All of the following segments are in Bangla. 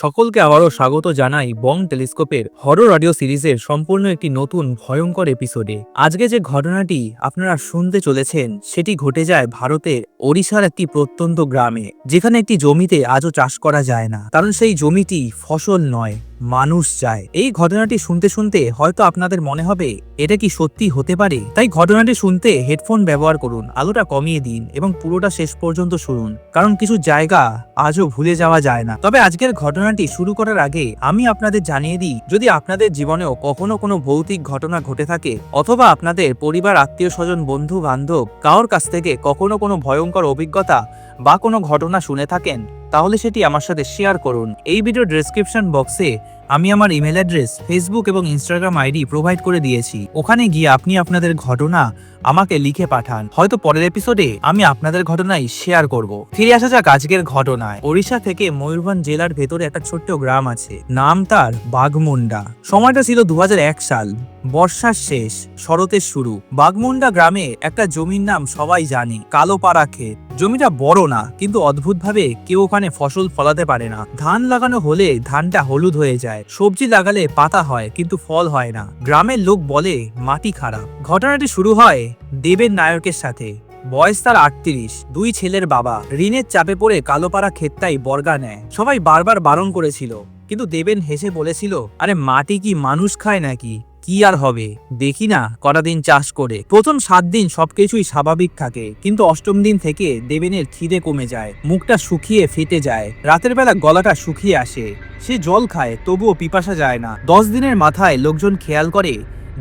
সকলকে আবারও স্বাগত জানাই বং টেলিস্কোপের হরর অডিও সিরিজের সম্পূর্ণ একটি নতুন ভয়ঙ্কর এপিসোডে আজকে যে ঘটনাটি আপনারা শুনতে চলেছেন, সেটি ঘটে যায় ভারতের ওড়িশার একটি প্রত্যন্ত গ্রামে, যেখানে একটি জমিতে আজও চাষ করা যায় না। কারণ সেই জমিটি ফসল নয়। মানুষ যায় এই ঘটনাটি শুনতে শুনতে হয়তো আপনাদের মনে হবে, এটা কি সত্যি হতে পারে? তাই ঘটনাটি শুনতে হেডফোন ব্যবহার করুন, আলোটা কমিয়ে দিন এবং পুরোটা শেষ পর্যন্ত শুনুন। কারণ কিছু জায়গা আজও ভুলে যাওয়া যায় না। তবে আজকের ঘটনাটি শুরু করার আগে আমি আপনাদের জানিয়ে দিই, যদি আপনাদের জীবনেও কখনো কোনো ভৌতিক ঘটনা ঘটে থাকে অথবা আপনাদের পরিবার, আত্মীয় স্বজন বন্ধু বান্ধব কারোর কাছ থেকে কখনো কোনো ভয়ঙ্কর অভিজ্ঞতা বা কোনো ঘটনা শুনে থাকেন, তাহলে সেটি আমার সাথে শেয়ার করুন। এই ভিডিও ডেসক্রিপশন বক্সে আমি আমার ইমেল অ্যাড্রেস ফেসবুক এবং ইনস্টাগ্রাম আইডি প্রোভাইড করে দিয়েছি। ওখানে গিয়ে আপনি আপনাদের ঘটনা আমাকে লিখে পাঠান। হয়তো পরের এপিসোডে আমি আপনাদের ঘটনাই শেয়ার করব। ফিরে আসা যাক আজকের ঘটনায়। ওড়িশা থেকে ময়ূরভঞ্জ জেলার ভেতরে একটা ছোট্ট গ্রাম আছে। নাম তার বাঘমুন্ডা। সময়টা ছিল দু হাজার এক সাল। বর্ষার শেষ, শরতের শুরু। বাঘমুন্ডা গ্রামে একটা জমির নাম সবাই জানে কালো পাড়া ক্ষেত। জমিটা বড় না, কিন্তু অদ্ভুতভাবে কেউ ওখানে ফসল ফলাতে পারে না। ধান লাগানো হলে ধানটা হলুদ হয়ে যায়। সবজি লাগালে পাতা হয়, কিন্তু ফল হয় না। গ্রামের লোক বলে, মাটি খারাপ। ঘটনাটি শুরু হয় দেবের নায়কের সাথে। বয়স তার আটত্রিশ, দুই ছেলের বাবা। ঋণের চাপে পড়ে কালোপাড়া ক্ষেতটাই বর্গা নেয়। সবাই বারবার বারণ করেছিল। কিন্তু দেবেন হেসে বলেছিল, আরে মাটি কি মানুষ খায় নাকি? কি আর হবে? দেখি না, কটা দিন চাষ করে। প্রথম সাত দিন সবকিছুই স্বাভাবিক থাকে, কিন্তু অষ্টম দিন থেকে দেবেনের খিদে কমে যায়, মুখটা শুকিয়ে ফেটে যায়, রাতের বেলা গলাটা শুকিয়ে আসে। সে জল খায়, তবুও পিপাসা যায় না। দশ দিনের মাথায় লোকজন খেয়াল করে,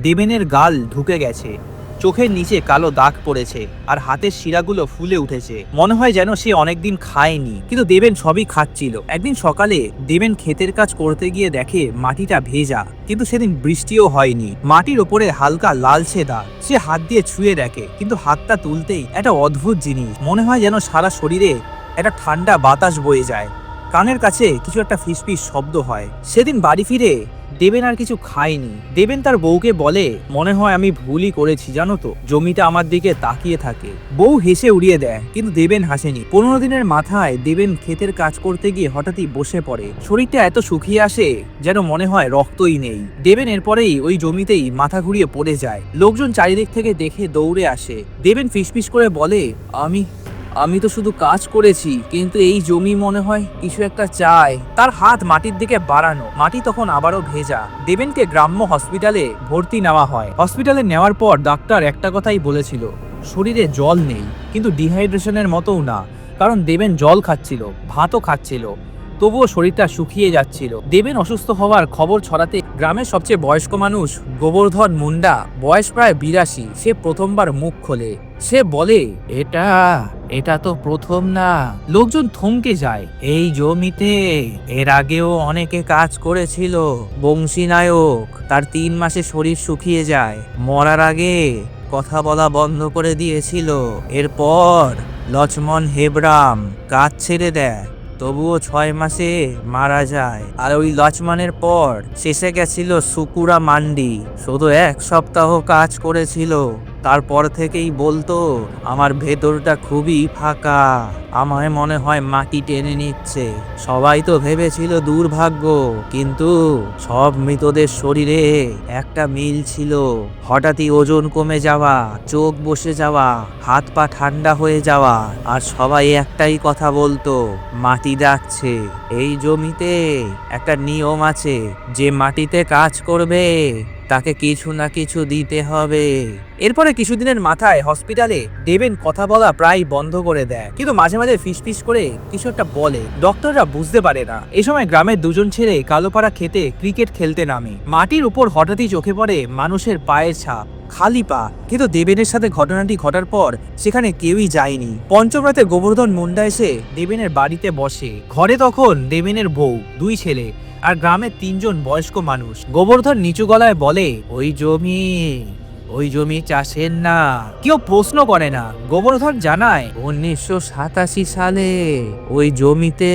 দেবেনের গাল ঢুকে গেছে। চোখের নিচে কালো দাগ পড়েছে আর হাতের শিরাগুলো ফুলে উঠেছে। মনে হয় যেন সে অনেকদিন খায়নি। কিন্তু দেবেন সবই খাচ্ছিল। একদিন সকালে দেবেন ক্ষেতের কাজ করতে গিয়ে দেখে মাটিটা ভেজা, কিন্তু সেদিন বৃষ্টিও হয়নি। মাটির ওপরে হালকা লালচে দাগ। সে হাত দিয়ে ছুঁয়ে দেখে, কিন্তু হাতটা তুলতেই একটা অদ্ভুত জিনিস। মনে হয় যেন সারা শরীরে একটা ঠান্ডা বাতাস বয়ে যায়। কানের কাছে কিছু একটা ফিসফিস শব্দ হয়। সেদিন বাড়ি ফিরে দেবেন আর কিছু খায়নি দেবেন তার বউকে বলে, মনে হয় আমি ভুলই করেছি, জানো তো? জমিটা আমার দিকে তাকিয়ে থাকে। বউ হেসে উড়িয়ে দেয়, কিন্তু দেবেন হাসেনি। পনেরো দিনের মাথায় দেবেন ক্ষেতের কাজ করতে গিয়ে হঠাৎই বসে পড়ে। শরীরটা এত শুকিয়ে আসে যেন মনে হয় রক্তই নেই। দেবেন এরপরেই ওই জমিতেই মাথা ঘুরিয়ে পড়ে যায়। লোকজন চারিদিক থেকে দেখে দৌড়ে আসে। দেবেন ফিসফিস করে বলে, আমি আমি তো শুধু কাজ করেছি, কিন্তু এই জমি মনে হয় কিছু একটা চায় তার হাত মাটির দিকে বাড়ানো, মাটি তখন আবারও ভেজা। দেবেনকে গ্রাম্য হসপিটালে ভর্তি নেওয়া হয়। হসপিটালে নেওয়ার পর ডাক্তার একটা কথাই বলেছিল, শরীরে জল নেই, কিন্তু ডিহাইড্রেশনের মতোও না, কারণ দেবেন জল খাচ্ছিল, ভাতও খাচ্ছিল, তবুও শরীরটা শুকিয়ে যাচ্ছিল। দেবেন অসুস্থ হওয়ার খবর ছড়াতে গ্রামের সবচেয়ে বয়স্ক মানুষ গোবর্ধন মুন্ডা, বয়স প্রায় বিরাশি, সে প্রথমবার মুখ খোলে। সে বলে, এটা এটা তো প্রথম না। লোকজন থমকে যায়। এই জমিতে এর আগেও অনেকে কাজ করেছিল বংশী নায়ক তার তিন মাসে শরীর শুকিয়ে যায়। মরার আগে কথা বলা বন্ধ করে দিয়েছিল। এরপর লক্ষ্মণ হেবরাম কাজ ছেড়ে দেয়। তবুও ছয় মাসে মারা যায়। আর ওই লক্ষ্মণের পর শেষে গেছিল সুকুরা মান্ডি। শুধু এক সপ্তাহ কাজ করেছিল। তারপর থেকেই বলতো, আমার ভেতরটা খুবই ফাঁকা, আমায় মনে হয় মাটি টেনে নিচ্ছে। সবাই তো ভেবেছিল দুর্ভাগ্য, কিন্তু সব মৃতদের শরীরে একটা মিল ছিল। হঠাৎই ওজন কমে যাওয়া, চোখ বসে যাওয়া, হাত পা ঠান্ডা হয়ে যাওয়া, আর সবাই একটাই কথা বলতো, মাটি ডাকছে, এই জমিতে একটা নিয়ম আছে, যে মাটিতে কাজ করবে, তাকে কিছু না কিছু দিতে হবে। এরপরে কিছুদিনের মাথায় হসপিটালে দেবেন কথা বলা প্রায় বন্ধ করে দেয়। কিন্তু মাঝে মাঝে ফিসফিস করে কিছু একটা বলে। ডক্টররা বুঝতে পারে না। এ সময় গ্রামের দুজন ছেলে কালোপাড়া খেতে ক্রিকেট খেলতে নামে। মাটির উপর হঠাৎই চোখে পড়ে মানুষের পায়ের ছাপ, খালি পা। কিন্তু দেবেনের সাথে ঘটনাটি ঘটার পর সেখানে কেউই যায়নি। পঞ্চম রাতে গোবর্ধন মুন্ডা এসে দেবেনের বাড়িতে বসে। ঘরে তখন দেবেনের বউ, দুই ছেলে আর গ্রামের তিনজন বয়স্ক মানুষ। গোবর্ধন নিচু গলায় বলে, ওই জমি ওই জমি চাষের না। কেউ প্রশ্ন করে না। গোবর্ধন জানায়, উনিশশো সাতাশি সালে ওই জমিতে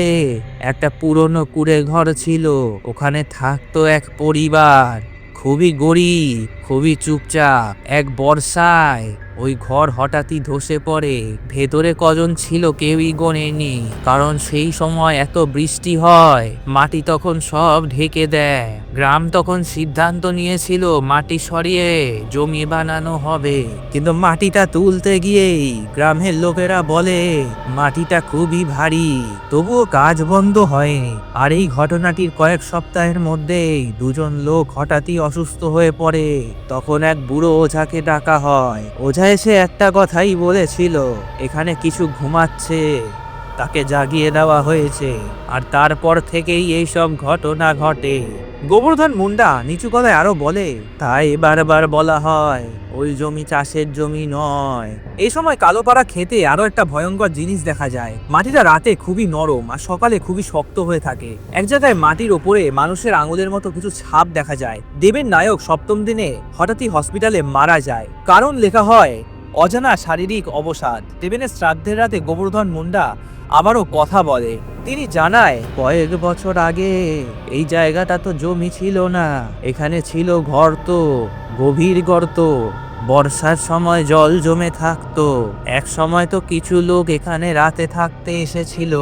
একটা পুরনো কুড়ে ঘর ছিল। ওখানে থাকতো এক পরিবার। খুবই গরিব। খুবই চুপচাপ, এক বর্ষায়। ওই ঘর হঠাৎই ধসে পড়ে। ভেতরে কজন ছিল কেউই গোনেনি, কারণ সেই সময় এত বৃষ্টি হয়। মাটি তখন সব ঢেকে দেয়। গ্রাম তখন সিদ্ধান্ত নিয়েছিল, মাটি সরিয়ে জমি বানানো হবে। কিন্তু মাটিটা তুলতে গিয়েই গ্রামের লোকেরা বলে, মাটিটা খুবই ভারী, তবুও কাজ বন্ধ হয়নি। আর এই ঘটনাটির কয়েক সপ্তাহের মধ্যেই দুজন লোক হঠাৎই অসুস্থ হয়ে পড়ে। তখন এক বুড়ো ওঝাকে ডাকা হয়। ওঝা এসে একটা কথাই বলেছিল, এখানে কিছু ঘুমাচ্ছে। তাকে জাগিয়ে দেওয়া হয়েছে। আর তারপর থেকেই এইসব ঘটনা ঘটে। গোবর্ধন মুন্ডা নিচু গলায় আরও বলে, তাই বারবার বলা হয়, ওই জমি চাষের জমি নয়। এই সময় কালোপাড়া খেতে আরও একটা ভয়ঙ্কর জিনিস দেখা যায়। মাটিটা রাতে খুবই নরম আর সকালে খুবই শক্ত হয়ে থাকে। এক জায়গায় মাটির ওপরে মানুষের আঙুলের মতো কিছু ছাপ দেখা যায়। দেবের নায়ক সপ্তম দিনে হঠাৎই হসপিটালে মারা যায়। কারণ লেখা হয়, অজানা শারীরিক অবসাদ। দেবেনের শ্রাদ্ধের রাতে গোবর্ধন মুন্ডা আবারও কথা বলে তিনি জানায়, কয়েক বছর আগে এই জায়গাটা তো জমি ছিল না। এখানে ছিল গর্ত গভীর গর্ত বর্ষার সময় জল জমে থাকতো। এক সময় তো কিছু লোক এখানে রাতে থাকতে এসেছিল।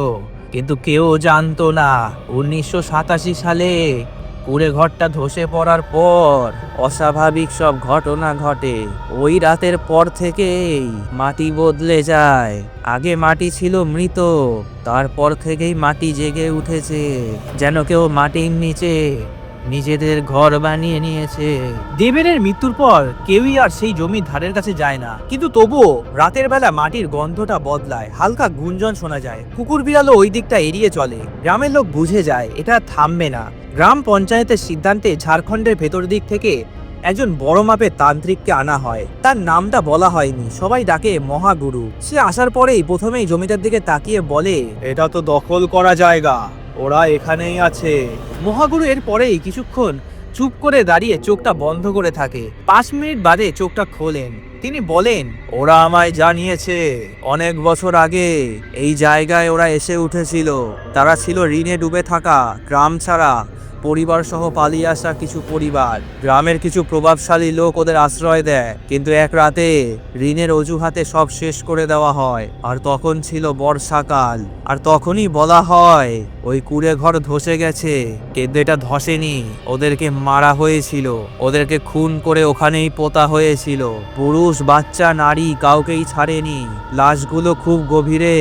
কিন্তু কেউ জানতো না। উনিশশো সাতাশি সালে কুড়ে ঘরটা ধসে পড়ার পর অস্বাভাবিক সব ঘটনা ঘটে। ওই রাতের পর থেকেই মাটি বদলে যায়। আগে মাটি ছিল মৃত, তারপর থেকেই মাটি জেগে উঠেছে। যেন কেউ মাটির নিচে নিজেদের ঘর বানিয়ে নিয়েছে। দেবেনের মৃত্যুর পর কেউই আর সেই জমির ধারের কাছে যায় না। কিন্তু তবুও রাতের বেলা মাটির গন্ধটা বদলায়, হালকা গুঞ্জন শোনা যায়। কুকুর বিড়ালও ওই দিকটা এড়িয়ে চলে। গ্রামের লোক বুঝে যায়, এটা থামবে না। গ্রাম পঞ্চায়েতের সিদ্ধান্তে ঝাড়খণ্ডের ভেতর দিক থেকে একজন বড় মাপের তান্ত্রিককে আনা হয়। তার নামটা বলা হয়নি, সবাই ডাকে মহাগুরু। সে আসার পরেই প্রথমেই জমিটার দিকে তাকিয়ে বলে, এটা তো দখল করা জায়গা। ওরা এখানেই আছে। মহাগুরু এর পরেই কিছুক্ষণ চুপ করে দাঁড়িয়ে চোখটা বন্ধ করে থাকে। পাঁচ মিনিট বাদে চোখটা খোলেন। তিনি বলেন, ওরা আমায় জানিয়েছে, অনেক বছর আগে এই জায়গায় ওরা এসে উঠেছিল। তারা ছিল ঋণে ডুবে থাকা, গ্রাম ছাড়া পরিবার সহ পালিয়ে আসা কিছু পরিবার। গ্রামের কিছু প্রভাবশালী লোক ওদের আশ্রয় দেয়, কিন্তু এক রাতে ঋণের অজুহাতে সব শেষ করে দেওয়া হয়। আর তখন ছিল বর্ষাকাল। আর তখনই বলা হয়, ওই কুড়ে ঘর ধসে গেছে, কিন্তু এটা ধসেনি। ওদেরকে মারা হয়েছিল। ওদেরকে খুন করে ওখানেই পোতা হয়েছিল। পুরুষ, বাচ্চা, নারী কাউকেই ছাড়েনি। লাশগুলো খুব গভীরে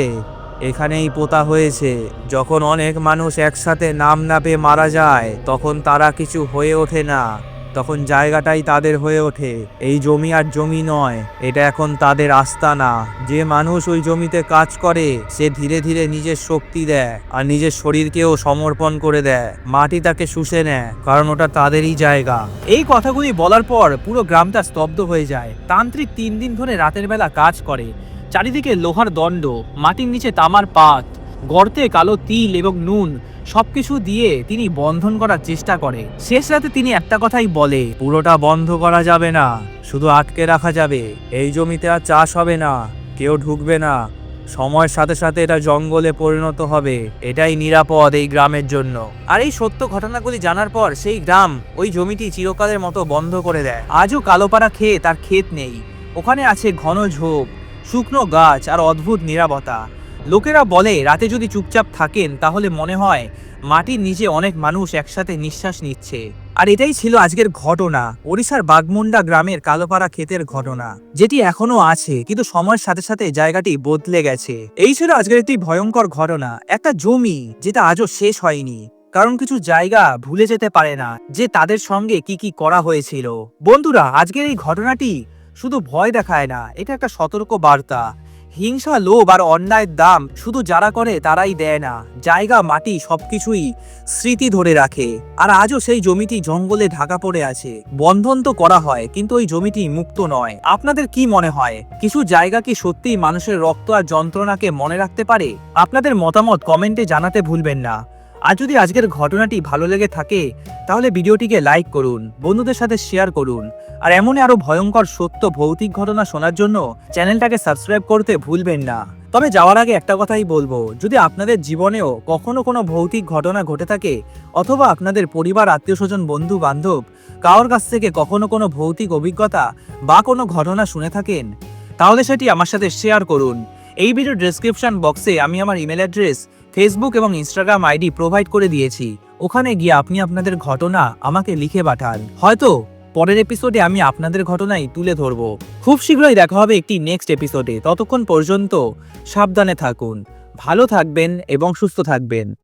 এখানেই পোতা হয়েছে। যখন অনেক মানুষ একসাথে নাম না পেয়ে মারা যায়, তখন তারা কিছু হয়ে ওঠে না। তখন জায়গাটাই তাদের হয়ে ওঠে। এই জমি আর জমি নয়, এটা এখন তাদের আস্তানা। যে মানুষ ওই জমিতে কাজ করে, সে ধীরে ধীরে নিজের শক্তি দেয় আর নিজের শরীরকেও সমর্পণ করে দেয়। মাটি তাকে শুষে নেয়, কারণ ওটা তাদেরই জায়গা। এই কথাগুলি বলার পর পুরো গ্রামটা স্তব্ধ হয়ে যায়। তান্ত্রিক তিন দিন ধরে রাতের বেলা কাজ করে। চারিদিকে লোহার দণ্ড, মাটির নিচে তামার পাত, গর্তে কালো তিল এবং নুন, সবকিছু দিয়ে তিনি বন্ধন করার চেষ্টা করে। শেষ রাতে তিনি একটা কথাই বলে, পুরোটা বন্ধ করা যাবে না, শুধু আটকে রাখা যাবে। এই জমিতে আর চাষ হবে না, কেউ ঢুকবে না। সময়ের সাথে সাথে এটা জঙ্গলে পরিণত হবে। এটাই নিরাপদ এই গ্রামের জন্য। আর এই সত্য ঘটনাগুলি জানার পর সেই গ্রাম ওই জমিটি চিরকালের মতো বন্ধ করে দেয়। আজও কালোপাড়া খেয়ে তার ক্ষেত নেই। ওখানে আছে ঘন ঝোপ শুকনো গাছ আর অদ্ভুত নিরাপত্তা। লোকেরা বলে, রাতে যদি চুপচাপ থাকেন, তাহলে মনে হয় মাটির নিচে অনেক মানুষ একসাথে নিঃশ্বাস নিচ্ছে। আর এটাই ছিল আজকের ঘটনা, ওড়িশার বাগমুন্ডা গ্রামের কালোপাড়া ক্ষেতের ঘটনা, যেটি এখনও আছে, কিন্তু সময়ের সাথে সাথে জায়গাটি বদলে গেছে। এই ছিল আজকের একটি ভয়ঙ্কর ঘটনা, একটা জমি যেটা আজও শেষ হয়নি। কারণ কিছু জায়গা ভুলে যেতে পারে না, যে তাদের সঙ্গে কি কি করা হয়েছিল। বন্ধুরা, আজকের এই ঘটনাটি শুধু ভয় দেখায় না, এটা একটা সতর্ক বার্তা। হিংসা, লোভ আর অন্যায়ের দাম শুধু যারা করে তারাই দেয় না, জায়গা, মাটি সবকিছুই স্মৃতি ধরে রাখে। আর আজও সেই জমিটি জঙ্গলে ঢাকা পড়ে আছে। বন্ধন তো করা হয়, কিন্তু ওই জমিটি মুক্ত নয়। আপনাদের কি মনে হয়? কিছু জায়গা কি সত্যিই মানুষের রক্ত আর যন্ত্রণাকে মনে রাখতে পারে? আপনাদের মতামত কমেন্টে জানাতে ভুলবেন না। আর যদি আজকের ঘটনাটি ভালো লেগে থাকে, তাহলে ভিডিওটিকে লাইক করুন, বন্ধুদের সাথে শেয়ার করুন। আর এমনই আরও ভয়ঙ্কর সত্য ভৌতিক ঘটনা শোনার জন্য চ্যানেলটাকে সাবস্ক্রাইব করতে ভুলবেন না। তবে যাওয়ার আগে একটা কথাই বলব, যদি আপনাদের জীবনেও কখনো কোনো ভৌতিক ঘটনা ঘটে থাকে, অথবা আপনাদের পরিবার আত্মীয় স্বজন বন্ধু বান্ধব কারোর কাছ থেকে কখনো কোনো ভৌতিক অভিজ্ঞতা বা কোনো ঘটনা শুনে থাকেন, তাহলে সেটি আমার সাথে শেয়ার করুন। এই ভিডিও ডেসক্রিপশন বক্সে আমি আমার ইমেল অ্যাড্রেস ফেসবুক এবং ইনস্টাগ্রাম আইডি প্রোভাইড করে দিয়েছি। ওখানে গিয়ে আপনি আপনাদের ঘটনা আমাকে লিখে পাঠান। হয়তো পরের এপিসোডে আমি আপনাদের ঘটনাই তুলে ধরব। খুব শীঘ্রই দেখা হবে একটি নেক্সট এপিসোডে ততক্ষণ পর্যন্ত সাবধানে থাকুন। ভালো থাকবেন এবং সুস্থ থাকবেন।